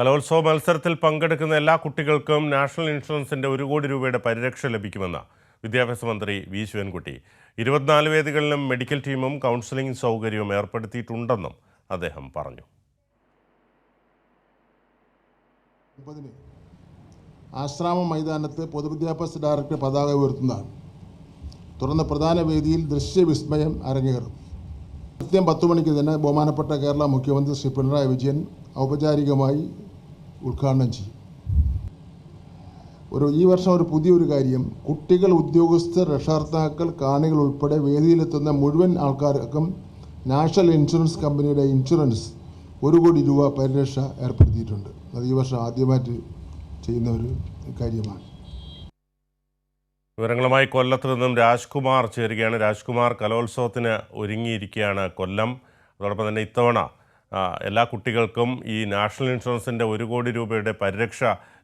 കലോത്സവ മത്സരത്തിൽ പങ്കെടുക്കുന്ന എല്ലാ കുട്ടികൾക്കും നാഷണൽ ഇൻഷുറൻസിന്റെ ഒരു കോടി രൂപയുടെ പരിരക്ഷ ലഭിക്കുമെന്ന് വിദ്യാഭ്യാസ മന്ത്രി വി. ശിവൻകുട്ടി. ഇരുപത്തിനാല് വേദികളിലും മെഡിക്കൽ ടീമും കൗൺസിലിംഗ് സൗകര്യവും ഏർപ്പെടുത്തിയിട്ടുണ്ടെന്നും അദ്ദേഹം പറഞ്ഞു. ആശ്രാമം മൈതാനത്ത് പൊതുവിദ്യാഭ്യാസ ഡയറക്ടർ പതാക ഉയർത്തുന്നതാണ്. തുടർന്ന് പ്രധാന വേദിയിൽ ദൃശ്യവിസ്മയം അരങ്ങേറും. കൃത്യം പത്തു മണിക്ക് തന്നെ ബഹുമാനപ്പെട്ട കേരള മുഖ്യമന്ത്രി ശ്രീ പിണറായി വിജയൻ ഔപചാരികമായി ഉദ്ഘാടനം ചെയ്യും. ഒരു ഈ വർഷം ഒരു പുതിയൊരു കാര്യം. കുട്ടികൾ ഉദ്യോഗസ്ഥർ രക്ഷകർത്താക്കൾ കാണികൾ ഉൾപ്പെടെ വേദിയിലെത്തുന്ന മുഴുവൻ ആൾക്കാർക്കും നാഷണൽ ഇൻഷുറൻസ് കമ്പനിയുടെ ഇൻഷുറൻസ് ഒരു കോടി രൂപ പരിരക്ഷ ഏർപ്പെടുത്തിയിട്ടുണ്ട്. അത് ഈ വർഷം ആദ്യമായിട്ട് ചെയ്യുന്ന ഒരു കാര്യമാണ്. വിവരങ്ങളുമായി കൊല്ലത്ത് നിന്നും രാജ്കുമാർ ചേരുകയാണ്. രാജ്കുമാർ കലോത്സവത്തിന് ഒരുങ്ങിയിരിക്കുകയാണ് കൊല്ലം. അതോടൊപ്പം തന്നെ ഇത്തവണ എല്ലാ കുട്ടികൾക്കും ഈ നാഷണൽ ഇൻഷുറൻസിന്റെ ഒരു കോടി രൂപയുടെ പരിരക്ഷ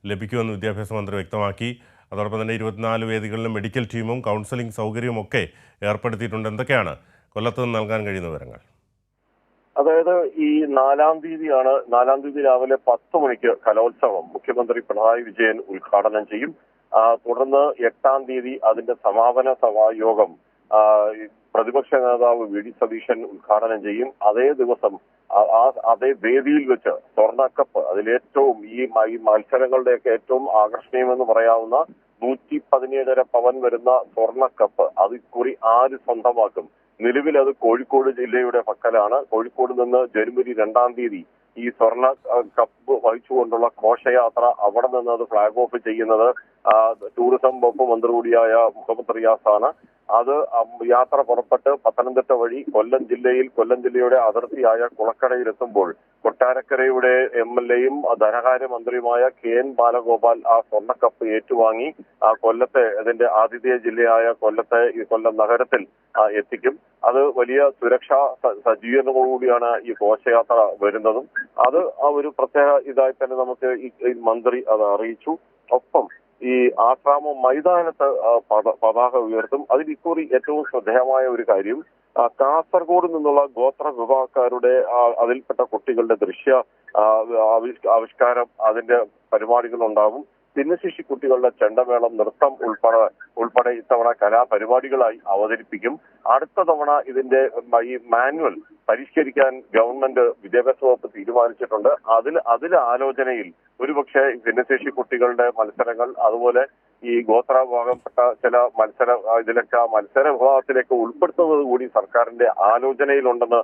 ലഭിക്കുമെന്ന് വിദ്യാഭ്യാസ മന്ത്രി വ്യക്തമാക്കി. അതോടൊപ്പം തന്നെ ഇരുപത്തിനാല് വേദികളിലും മെഡിക്കൽ ടീമും കൗൺസിലിംഗ് സൗകര്യവും ഒക്കെ ഏർപ്പെടുത്തിയിട്ടുണ്ട്. എന്തൊക്കെയാണ് കൊല്ലത്ത് നിന്ന് നൽകാൻ കഴിയുന്ന വിവരങ്ങൾ? അതായത് ഈ നാലാം തീയതിയാണ് നാലാം തീയതി രാവിലെ പത്ത് മണിക്ക് കലോത്സവം മുഖ്യമന്ത്രി പിണറായി വിജയൻ ഉദ്ഘാടനം ചെയ്യും. തുടർന്ന് എട്ടാം തീയതി അതിന്റെ സമാപന സഭാ യോഗം ആ, ഈ പ്രതിപക്ഷ നേതാവ് വി ഡി സതീശൻ ഉദ്ഘാടനം ചെയ്യും. അതേ ദിവസം അതേ വേദിയിൽ വെച്ച് സ്വർണക്കപ്പ് അതിലേറ്റവും ഈ മത്സരങ്ങളുടെയൊക്കെ ഏറ്റവും ആകർഷണീയമെന്ന് പറയാവുന്ന നൂറ്റി പതിനേഴര പവൻ വരുന്ന സ്വർണക്കപ്പ് അത് ഇക്കുറി ആര് സ്വന്തമാക്കും? നിലവിൽ അത് കോഴിക്കോട് ജില്ലയുടെ പക്കലാണ്. കോഴിക്കോട് നിന്ന് ജനുവരി രണ്ടാം തീയതി ഈ സ്വർണ കപ്പ് വഹിച്ചുകൊണ്ടുള്ള ഘോഷയാത്ര അവിടെ നിന്ന് അത് ഫ്ളാഗ് ഓഫ് ചെയ്യുന്നത് ടൂറിസം വകുപ്പ് മന്ത്രി കൂടിയായ മുഹമ്മദ് റിയാസാണ്. അത് യാത്ര പുറപ്പെട്ട് പത്തനംതിട്ട വഴി കൊല്ലം ജില്ലയിൽ കൊല്ലം ജില്ലയുടെ അതിർത്തിയായ കുളക്കടയിലെത്തുമ്പോൾ കൊട്ടാരക്കരയുടെ എം എൽ എയും ധനകാര്യ മന്ത്രിയുമായ കെ എൻ ബാലഗോപാൽ ആ സ്വർണക്കപ്പ് ഏറ്റുവാങ്ങി ആ കൊല്ലത്തെ അതിന്റെ ആതിഥേയ ജില്ലയായ കൊല്ലത്തെ ഈ കൊല്ലം നഗരത്തിൽ എത്തിക്കും. അത് വലിയ സുരക്ഷാ സജ്ജീകരണങ്ങളോടുകൂടിയാണ് ഈ ഘോഷയാത്ര വരുന്നതും. അത് ആ ഒരു പ്രത്യേക ഇതായി തന്നെ നമുക്ക് ഈ മന്ത്രി അത് അറിയിച്ചു. ഒപ്പം ഈ ആശ്രാമം മൈതാനത്ത് പതാക ഉയർത്തും. അതിൽ ഇക്കുറി ഏറ്റവും ശ്രദ്ധേയമായ ഒരു കാര്യം കാസർഗോഡ് നിന്നുള്ള ഗോത്ര വിഭാഗക്കാരുടെ അതിൽപ്പെട്ട കുട്ടികളുടെ ദൃശ്യ ആവിഷ്കാരം അതിന്റെ പരിപാടികൾ ഉണ്ടാകും ഭിന്നശേഷി കുട്ടികളുടെ ചെണ്ടമേളം നൃത്തം ഉൾപ്പെടെ ഉൾപ്പെടെ ഇത്തവണ കലാപരിപാടികളായി അവതരിപ്പിക്കും. അടുത്ത തവണ ഇതിന്റെ ഈ മാനുവൽ പരിഷ്കരിക്കാൻ ഗവൺമെന്റ് വിദ്യാഭ്യാസ വകുപ്പ് തീരുമാനിച്ചിട്ടുണ്ട്. അതിൽ അതിൽ ആലോചനയിൽ ഒരുപക്ഷെ ഭിന്നശേഷി കുട്ടികളുടെ മത്സരങ്ങൾ അതുപോലെ ഈ ഗോത്ര വിഭാഗപ്പെട്ട ചില മത്സര ഇതിലൊക്കെ മത്സര വിഭാഗത്തിലേക്ക് ഉൾപ്പെടുത്തുന്നത് കൂടി സർക്കാരിന്റെ ആലോചനയിലുണ്ടെന്ന്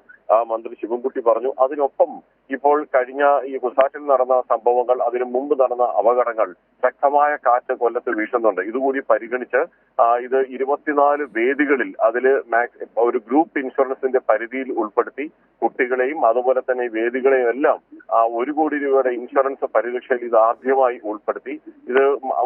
മന്ത്രി ശിവൻകുട്ടി പറഞ്ഞു. അതിനൊപ്പം ഇപ്പോൾ കഴിഞ്ഞ ഈ കുസാറ്റിൽ നടന്ന സംഭവങ്ങൾ അതിനു മുമ്പ് നടന്ന അപകടങ്ങൾ ശക്തമായ കാറ്റ് കൊല്ലത്ത് വീശുന്നുണ്ട്. ഇതുകൂടി പരിഗണിച്ച് ഇത് ഇരുപത്തിനാല് വേദികളിൽ അതിൽ ഒരു ഗ്രൂപ്പ് ഇൻഷുറൻസിന്റെ പരിധിയിൽ ഉൾപ്പെടുത്തി കുട്ടികളെയും അതുപോലെ തന്നെ വേദികളെയും എല്ലാം ആ, ഒരു കോടി രൂപയുടെ ഇൻഷുറൻസ് പരിരക്ഷയിൽ ഇത് ആദ്യമായി ഉൾപ്പെടുത്തി. ഇത്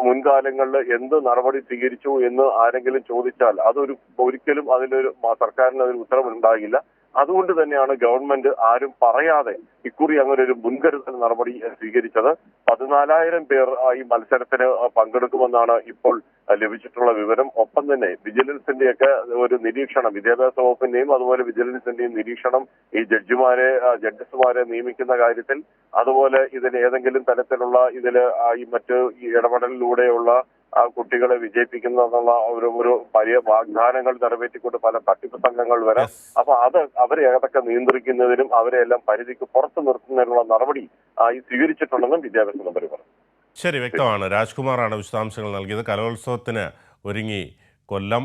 മുൻകാലങ്ങളിൽ എന്ത് നടപടി സ്വീകരിച്ചു എന്ന് ആരെങ്കിലും ചോദിച്ചാൽ അതൊരു ഒരിക്കലും അതിലൊരു സർക്കാരിന് അതിന് ഉത്തരവുണ്ടാകില്ല. അതുകൊണ്ട് തന്നെയാണ് ഗവൺമെന്റ് ആരും പറയാതെ ഇക്കുറി അങ്ങനെ ഒരു മുൻകരുതൽ നടപടി സ്വീകരിച്ചത്. പതിനാലായിരം പേർ ഈ മത്സരത്തിന് പങ്കെടുക്കുമെന്നാണ് ഇപ്പോൾ ലഭിച്ചിട്ടുള്ള വിവരം. ഒപ്പം തന്നെ വിജിലൻസിന്റെയൊക്കെ ഒരു നിരീക്ഷണം വിദ്യാഭ്യാസ വകുപ്പിന്റെയും അതുപോലെ വിജിലൻസിന്റെയും നിരീക്ഷണം ഈ ജഡ്ജിമാരെ ജഡ്ജസ്മാരെ നിയമിക്കുന്ന കാര്യത്തിൽ അതുപോലെ ഇതിൽ ഏതെങ്കിലും തരത്തിലുള്ള ഇതിൽ ഈ മറ്റ് ഈ ഇടപെടലിലൂടെയുള്ള ആ കുട്ടികളെ വിജയിപ്പിക്കുന്നു എന്നുള്ള ഒരു ഒരു വലിയ വാഗ്ദാനങ്ങൾ നിറവേറ്റിക്കൊണ്ട് പല തട്ടിപ്പ് സംഘങ്ങൾ വരാം. അപ്പൊ അത് അവരെ ഏതൊക്കെ നിയന്ത്രിക്കുന്നതിനും അവരെ എല്ലാം പരിധിക്ക് പുറത്തു നിർത്തുന്നതിനുള്ള നടപടി ആയി സ്വീകരിച്ചിട്ടുണ്ടെന്നും വിദ്യാഭ്യാസ മന്ത്രി പറഞ്ഞു. ശരി വ്യക്തമാണ്. രാജ്കുമാറാണ് വിശദാംശങ്ങൾ നൽകിയത്. കലോത്സവത്തിന് ഒരുങ്ങി കൊല്ലം